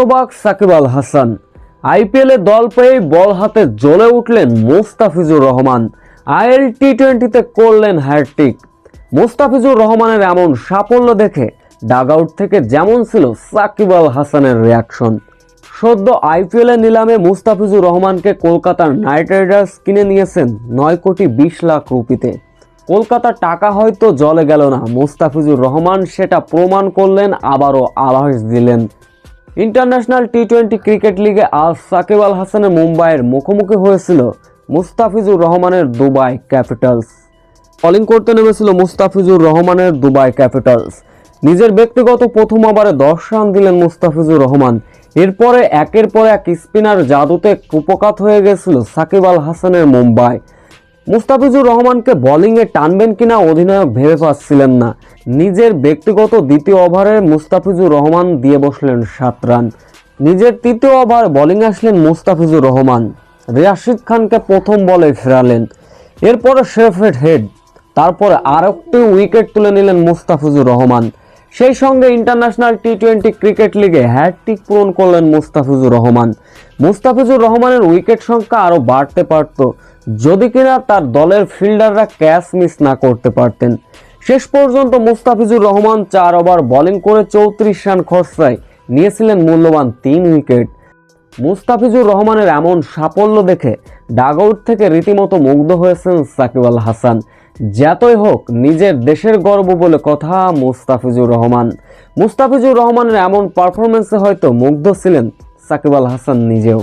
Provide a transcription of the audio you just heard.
শতভাগ সাকিব আল হাসান। আইপিএলে দল পেয়ে বল হাতে জ্বলে উঠলেন মোস্তাফিজুর রহমান। আইএল টি টোয়েন্টিতে করলেন হ্যাটট্রিক। মোস্তাফিজুর রহমানের এমন সাফল্য দেখে ডাগ আউট থেকে যেমন ছিল সাকিব আল হাসানের রিয়াকশন সদ্য আইপিএলের নিলামে মুস্তাফিজুর রহমানকে কলকাতার নাইট রাইডার্স কিনে নিয়েছেন নয় কোটি বিশ লাখ রুপিতে। কলকাতার টাকা হয়তো জলে গেল না, মুস্তাফিজুর রহমান সেটা প্রমাণ করলেন, আবারও আভাস দিলেন ইন্টারন্যাশনাল টি টোয়েন্টি ক্রিকেট লিগে আজ সাকিব আল হাসানের মুম্বাইয়ের মুখোমুখি হয়েছিল মুস্তাফিজুর রহমানের দুবাই ক্যাপিটালস। বোলিং করতে নেমেছিল মুস্তাফিজুর রহমানের দুবাই ক্যাপিটালস। নিজের ব্যক্তিগত প্রথম ওভারে দশ রান দিলেন মুস্তাফিজুর রহমান। এরপরে একের পর এক স্পিনার জাদুতে কুপকাত হয়ে গেছিল সাকিব আল হাসানের মুম্বাই। মুস্তাফিজুর রহমানকে বোলিংয়ে টানবেন কিনা অধিনায়ক ভেবে পাচ্ছিলেন না। নিজের ব্যক্তিগত দ্বিতীয় ওভারে মুস্তাফিজুর রহমান দিয়ে বসলেন সাত রান। নিজের তৃতীয় ওভার বোলিং আসলেন মুস্তাফিজুর রহমান। রিয়াশিদ খানকে প্রথম বলে ফেরালেন। এরপরে শেফেড হেড, তারপরে আর একটি উইকেট তুলে নিলেন মুস্তাফিজুর রহমান। সেই সঙ্গে ইন্টারন্যাশনাল টি টোয়েন্টি ক্রিকেট লিগে হ্যাটট্রিক পূরণ করলেন মুস্তাফিজুর রহমান। মুস্তাফিজুর রহমানের উইকেট সংখ্যা আরও বাড়তে পারত, যদি কিনা তার দলের ফিল্ডাররা ক্যাচ মিস না করতে পারতেন। শেষ পর্যন্ত মুস্তাফিজুর রহমান চার ওভার বোলিং করে চৌত্রিশ রান খরচায় নিয়েছিলেন মূল্যবান তিন উইকেট মুস্তাফিজুর রহমানের এমন সাফল্য দেখে ডাগআউট থেকে রীতিমতো মুগ্ধ হয়েছেন সাকিব আল হাসান। যতই হোক, নিজের দেশের গর্ব বলে কথা মুস্তাফিজুর রহমান। মুস্তাফিজুর রহমানের এমন পারফরমেন্সে হয়তো মুগ্ধ ছিলেন সাকিব আল হাসান নিজেও।